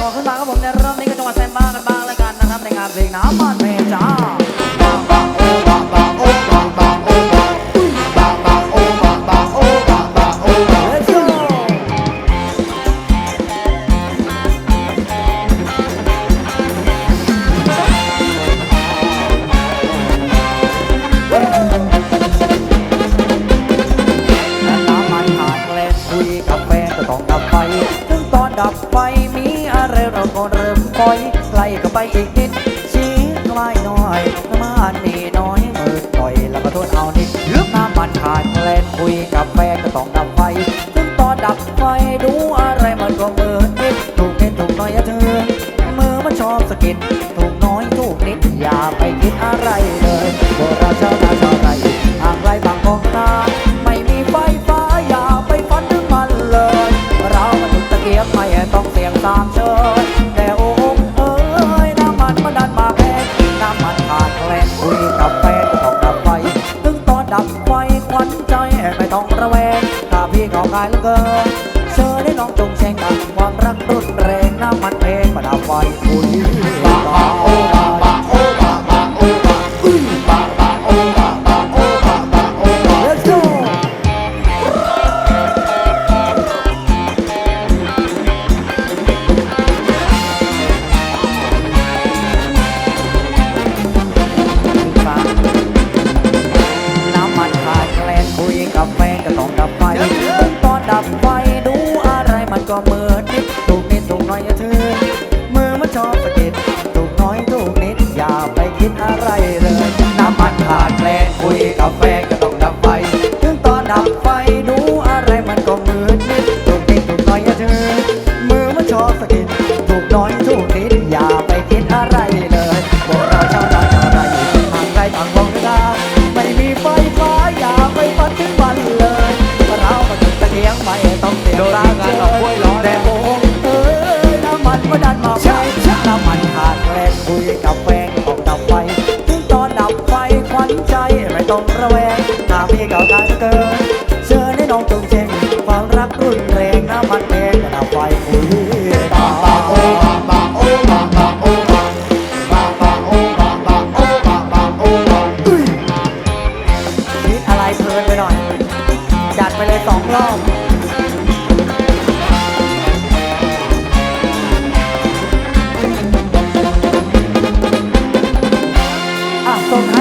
จังหวะขึ้นมาครับผมในรอบนี้ก็จังหวะแซมบ้ากันบ้างแล้วกันนะครับในงานเพลงน้ำมันเพลงจ้า Let's go และน้ำมันขาดแคลนคุยกับแฟนก็ต้องดับไฟ ปล่อยไล่ก็ไปอีกนิดชี้ก็ไม่น้อยน้ำมันมีน้อยมือต่อยแล้วก็ทนเอานิดน้ำมันขาดแคลนคุยกับแฟนก็ต้องดับไฟถึงตอนดับไฟดูอะไรมันก็มือนิดถูกนิดถูกน้อยเธอมือมันชอบสะกิดถูกน้อยถูกนิดอย่าไปคิดอะไรเลยพวกเราชาวนาชาวไร่ห่างไกลบางกองนาไม่มีไฟฟ้าอย่าไปฝันถึงมันเลย เรามันถึงตะเกียบไม่ต้องเสี่ยงตามเชิญ ระแวงถ้าพี่เขากายเหลือเกินเชิญให้น้องจงเชงกับความรักรุนแรงน้ำมันเพ ดูอะไรมันก็เหมือนนิดถูกนิดถูกน้อยอะเธอมือมันชอบสะกิดถูกน้อยถูกนิดอย่าไปคิดอะไรเลย ไฟควันใจไม่ต้องระแวงถ้าพี่เก่ากันเกินเชิญให้น้องจงเชงความรักรุนแรงน้ำมันแพงดับไฟคุยบาบาโอบาบาโอบาบาโอบาบาบาโอบาบาโอบาบาโอบาอุ้ยคิดอะไรเพลินไปหน่อยจัดไปเลยสองรอบ